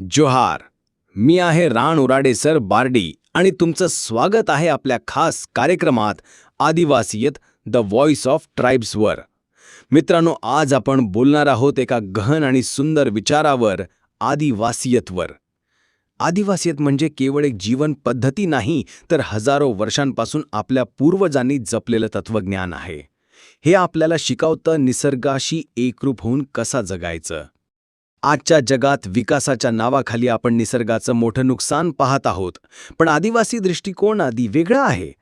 जोहार मी आहे राण उराडे सर बार्डी आणि तुमचं स्वागत आहे आपल्या खास कार्यक्रमात आदिवासीयत द व्हॉइस ऑफ ट्राईब्सवर मित्रांनो आज आपण बोलणार आहोत एका गहन आणि सुंदर विचारावर आदिवासीयतवर. आदिवासीयत म्हणजे केवळ एक जीवन पद्धती नाही तर हजारो वर्षांपासून आपल्या पूर्वजांनी जपलेलं तत्वज्ञान आहे. हे आपल्याला शिकवतं निसर्गाशी एकरूप होऊन कसा जगायचं? आजच्या जगात विकासाच्या नावाखाली आपण निसर्गाचं मोठं नुकसान पाहत आहोत. पण आदिवासी दृष्टिकोन आधी वेगळा आहे.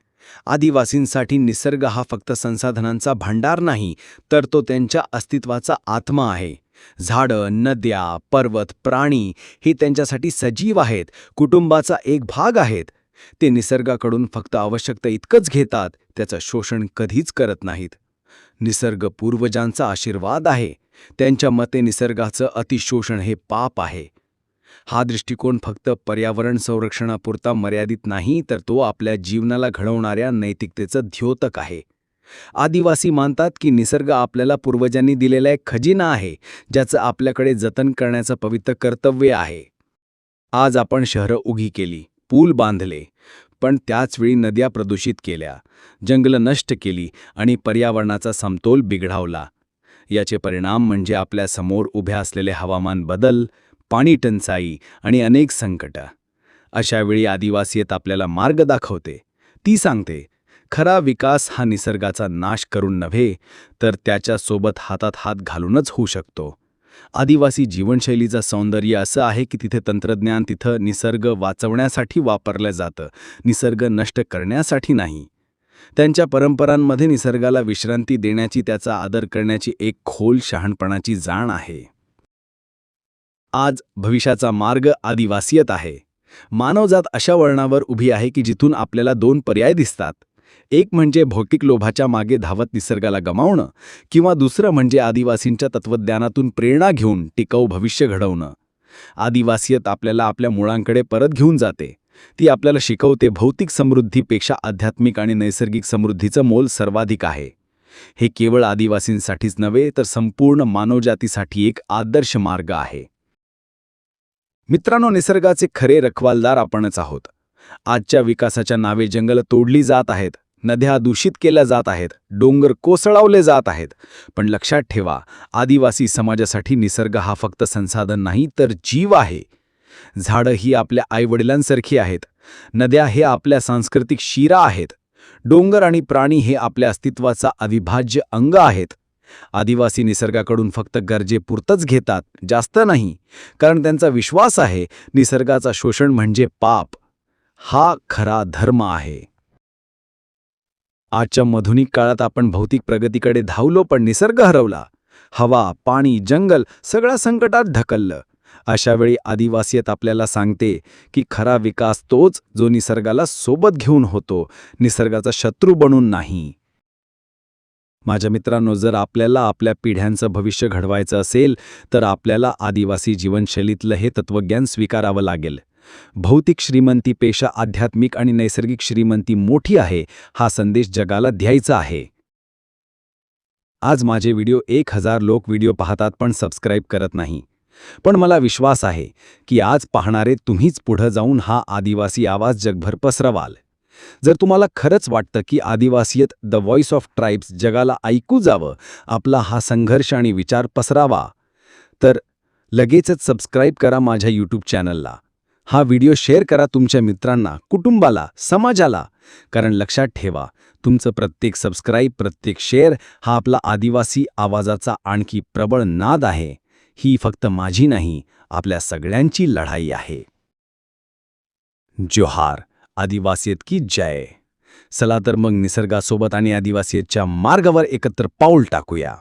आदिवासींसाठी निसर्ग हा फक्त संसाधनांचा भांडार नाही तर तो त्यांच्या अस्तित्वाचा आत्मा आहे. झाडं नद्या पर्वत प्राणी हे त्यांच्यासाठी सजीव आहेत कुटुंबाचा एक भाग आहेत. ते निसर्गाकडून फक्त आवश्यकता इतकंच घेतात त्याचं शोषण कधीच करत नाहीत. निसर्ग पूर्वजांचा आशीर्वाद आहे. त्यांच्या मते निसर्गाचं अतिशोषण हे पाप आहे. हा दृष्टिकोन फक्त पर्यावरण संरक्षणापुरता मर्यादित नाही तर तो आपल्या जीवनाला घडवणाऱ्या नैतिकतेचं द्योतक आहे. आदिवासी मानतात की निसर्ग आपल्याला पूर्वजांनी दिलेला एक खजिना आहे ज्याचं आपल्याकडे जतन करण्याचं पवित्र कर्तव्य आहे. आज आपण शहरं उघी केली पूल बांधले पण त्याचवेळी नद्या प्रदूषित केल्या जंगलं नष्ट केली आणि पर्यावरणाचा समतोल बिघडावला. याचे परिणाम म्हणजे आपल्यासमोर उभ्या असलेले हवामान बदल पाणी टंचाई आणि अनेक संकट. अशावेळी आदिवासीयत आपल्याला मार्ग दाखवते. ती सांगते खरा विकास हा निसर्गाचा नाश करून नव्हे तर त्याच्यासोबत हातात हात घालूनच होऊ शकतो. आदिवासी जीवनशैलीचं सौंदर्य असं आहे की तिथे तंत्रज्ञान तिथं निसर्ग वाचवण्यासाठी वापरलं जातं. निसर्ग नष्ट करण्यासाठी नाही. त्यांच्या परंपरांमध्ये निसर्गाला विश्रांती देण्याची त्याचा आदर करण्याची एक खोल शहाणपणाची जाण आहे. आज भविष्याचा मार्ग आदिवासीयत आहे. मानवजात अशा वळणावर उभी आहे की जिथून आपल्याला दोन पर्याय दिसतात. एक म्हणजे भौतिक लोभाच्या मागे धावत निसर्गाला गमावणं किंवा दुसरं म्हणजे आदिवासींच्या तत्वज्ञानातून प्रेरणा घेऊन टिकाऊ भविष्य घडवणं. आदिवासीयत आपल्याला आपल्या मुळांकडे परत घेऊन जाते. ती आपल्याला शिकवते भौतिक समृद्धीपेक्षा आध्यात्मिक आणि नैसर्गिक समृद्धीचं मोल सर्वाधिक आहे. हे केवळ आदिवासींसाठीच नव्हे तर संपूर्ण मानवजातीसाठी एक आदर्श मार्ग आहे. मित्रांनो निसर्गाचे खरे रखवालदार आपणच आहोत. आजच्या विकासाच्या नावे जंगलं तोडली जात आहेत नद्या दूषित केल्या जात आहेत डोंगर कोसळावले जात आहेत. पण लक्षात ठेवा आदिवासी समाजासाठी निसर्ग हा फक्त संसाधन नाही तर जीव आहे. झाडं ही आपल्या आईवडिलांसारखी आहेत. नद्या हे आपल्या सांस्कृतिक शिरा आहेत. डोंगर आणि प्राणी हे आपल्या अस्तित्वाचा अविभाज्य अंग आहेत. आदिवासी निसर्गाकडून फक्त गरजेपुरतंच घेतात जास्त नाही. कारण त्यांचा विश्वास आहे निसर्गाचा शोषण म्हणजे पाप. हा खरा धर्म आहे. आजच्या मधुनिक काळात आपण भौतिक प्रगतीकडे धावलो पण निसर्ग हरवला. हवा पाणी जंगल सगळ्या संकटात ढकललं. अशावेळी आदिवासीयत आपल्याला सांगते की खरा विकास तोच जो निसर्गाला सोबत घेऊन होतो निसर्गाचा शत्रू बनून नाही. माझ्या मित्रांनो जर आपल्याला आपल्या पिढ्यांचं भविष्य घडवायचं असेल तर आपल्याला आदिवासी जीवनशैलीतलं हे तत्वज्ञान स्वीकारावं लागेल. भौतिक श्रीमंतीपेक्षा आध्यात्मिक आणि नैसर्गिक श्रीमंती मोठी आहे हा संदेश जगाला द्यायचा आहे. आज माझे व्हिडिओ एक हजार लोक व्हिडिओ पाहतात पण सबस्क्राईब करत नाही. पण मला विश्वास आहे की आज पाहणारे तुम्हीच पुढं जाऊन हा आदिवासी आवाज जगभर पसरवाल. जर तुम्हाला खरंच वाटतं की Adivasiyat the voice of tribes जगाला ऐकू जावं आपला हा संघर्ष आणि विचार पसरावा तर लगेचच सबस्क्राईब करा माझ्या यूट्यूब चॅनलला. हा व्हिडिओ शेअर करा तुमच्या मित्रांना कुटुंबाला समाजाला कारण लक्षात ठेवा तुमचं प्रत्येक सबस्क्राईब प्रत्येक शेअर हा आपला आदिवासी आवाजाचा आणखी प्रबळ नाद आहे. ही फक्त माझी नाही आपल्या सगळ्यांची लढाई आहे. जोहार आदिवासीत की जय. चला तर मग निसर्गासोबत आणि आदिवासीच्या मार्गावर एकत्र पाऊल टाकूया.